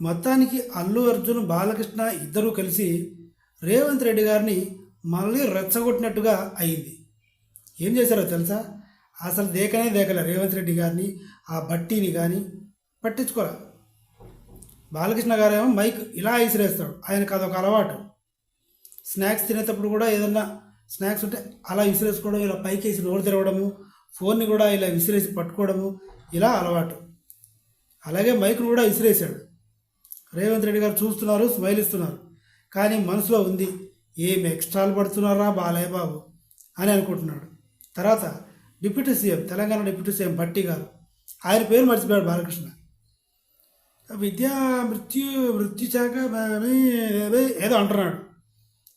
మొత్తానికి అల్లు అర్జున్ బాలకృష్ణ ఇద్దరూ కలిసి రేవంత్ రెడ్డి గారిని మళ్ళీ రెచ్చగొట్టినట్టుగా అయింది. ఏం చేశారో తెలుసా? అసలు దేకనే దేకలే రేవంత్ రెడ్డి గారిని ఆ బట్టీని కానీ పట్టించుకోరా బాలకృష్ణ గారేమో మైక్ ఇలా విసిరేస్తాడు ఆయనకు అదొక అలవాటు. స్నాక్స్ తినేటప్పుడు కూడా ఏదన్నా స్నాక్స్ ఉంటే అలా విసిరేసుకోవడం ఇలా పైకి వేసి నోరు తెరవడము ఫోన్ని కూడా ఇలా విసిరేసి పట్టుకోవడము ఇలా అలవాటు. అలాగే మైక్ను కూడా విసిరేశాడు రేవంత్ రెడ్డి గారు చూస్తున్నారు స్మైల్ ఇస్తున్నారు కానీ మనసులో ఉంది ఏం ఎక్స్ట్రాలు పడుతున్నారా బాలయ్య బాబు అని అనుకుంటున్నాడు. తర్వాత deputy CM Telangana deputy CM Bhatti గారు ఆయన పేరు మర్చిపోయాడు బాలకృష్ణ. విద్యా మృత్యు మృత్యు శాఖ ఏదో అంటున్నాడు.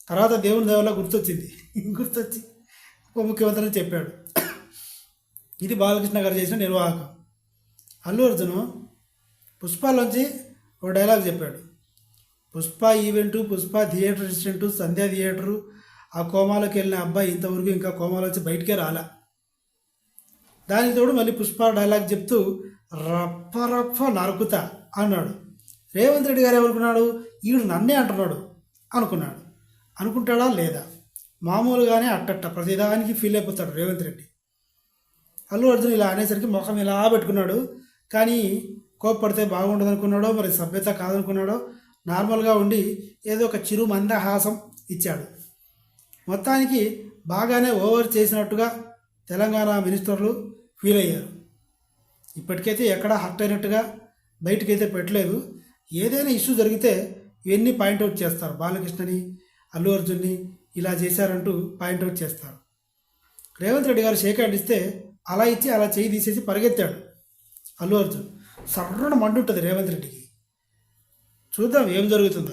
తర్వాత దేవుని దేవుళ్ళ గుర్తొచ్చింది. గుర్తొచ్చి ఉప ముఖ్యమంత్రి అని చెప్పాడు. ఇది బాలకృష్ణ గారు చేసిన నిర్వాహకం. అల్లు అర్జును పుష్పాలోంచి ఒక డైలాగ్ చెప్పాడు. Pushpa event Pushpa theatre resident Sandhya theatre ఆ కోమాలోకి వెళ్ళిన అబ్బాయి ఇంతవరకు ఇంకా కోమాలో వచ్చి బయటికే రాలా. దానికి తోడు మళ్ళీ పుష్ప డైలాగ్ చెప్తూ రప్ప రప్ప నరుకుతా అన్నాడు. రేవంత్ రెడ్డి గారు ఏమనుకున్నాడు? ఈడు నన్నే అంటున్నాడు అనుకున్నాడు. అనుకుంటాడా లేదా? మామూలుగానే అట్టట్ట ప్రతిదానికి ఫీల్ అయిపోతాడు రేవంత్ రెడ్డి. అల్లు అర్జున్ ఇలా అనేసరికి ముఖం ఇలా పెట్టుకున్నాడు. కానీ కోప్పడితే బాగుండదు అనుకున్నాడో మరి సభ్యత కాదనుకున్నాడో నార్మల్గా ఉండి ఏదో ఒక చిరు మందహాసం ఇచ్చాడు. మొత్తానికి బాగానే ఓవర్ చేసినట్టుగా తెలంగాణ మినిస్టర్లు ఫీల్ అయ్యారు. ఇప్పటికైతే ఎక్కడా హర్ట్ అయినట్టుగా బయటకైతే పెట్టలేదు. ఏదైనా ఇష్యూ జరిగితే ఇవన్నీ పాయింట్అవుట్ చేస్తారు. బాలకృష్ణని అల్లు అర్జున్ని ఇలా చేశారంటూ పాయింట్అవుట్ చేస్తారు. రేవంత్ రెడ్డి గారు షేక్ హ్యాండ్ ఇస్తే అలా ఇచ్చి అలా చేయి తీసేసి పరిగెత్తాడు అల్లు అర్జున్. సర్రన మండుంటుంది రేవంత్ రెడ్డికి. చూద్దాం ఏం జరుగుతుందో.